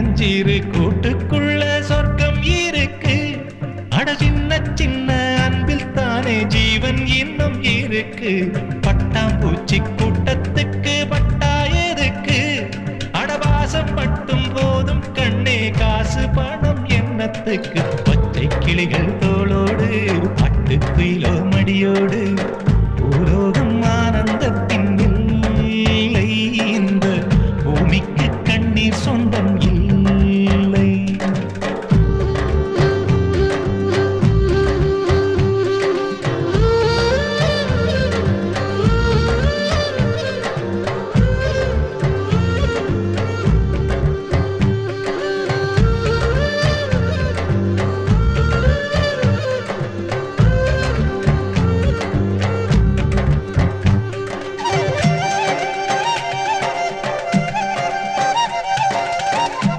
அஞ்சீரு கூட்டுக்குள்ள சொர்க்கம் இருக்கு. அட சின்ன சின்ன அன்பில் தானே ஜீவன் இன்னும் இருக்கு. பட்டாம்பூச்சி கூட்டத்துக்கு பட்டா எதுக்கு? அடவாசம் மட்டும் போதும் கண்ணே காசு பணம் எண்ணத்துக்கு பச்சை கிளிகள் தோளோடு பட்டு குயிலோ மடியோடு பூலோகம்